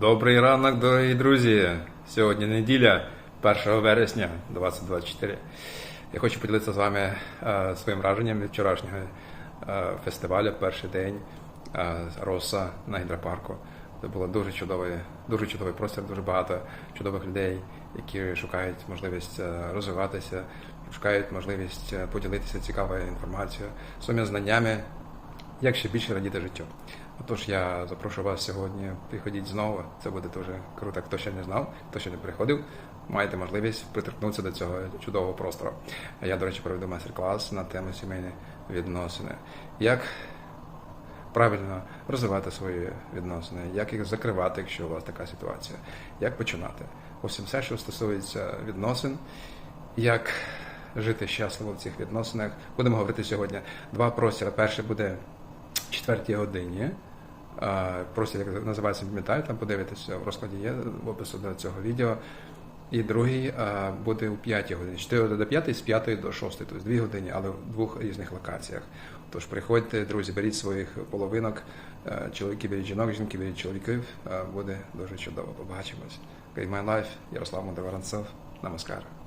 Добрий ранок, дорогі друзі! Сьогодні неділя, 1 вересня 2024. Я хочу поділитися з вами е, своїм враженням від вчорашнього е, фестивалю, перший день е, Роса на гідропарку. Це було дуже чудовий, дуже чудовий простір, дуже багато чудових людей, які шукають можливість розвиватися, шукають можливість поділитися цікавою інформацією, своїми знаннями, як ще більше радіти життю. Отож, я запрошую вас сьогодні. Приходіть знову. Це буде дуже круто. Хто ще не знав, хто ще не приходив, маєте можливість приторкнутися до цього чудового простору. Я, до речі, проведу майстер-клас на тему сімейні відносини. Як правильно розвивати свої відносини, як їх закривати, якщо у вас така ситуація, як починати. Ось все, що стосується відносин, як жити щасливо в цих відносинах. Будемо говорити сьогодні два простіри. Перший буде четвертій годині. А, Простір, як називається, пам'ятаю, там подивитися в розкладі є в опису до цього відео. І другий буде у 5 годині. 4 до 5, з 5 до 6, тобто 2 години, але в двох різних локаціях. Тож приходьте, друзі, беріть своїх половинок, чоловіки беріть жінок, жінки беріть чоловіків. Буде дуже чудово. Побачимось. My life, Ярослав Мудavaранцев. Намаскар.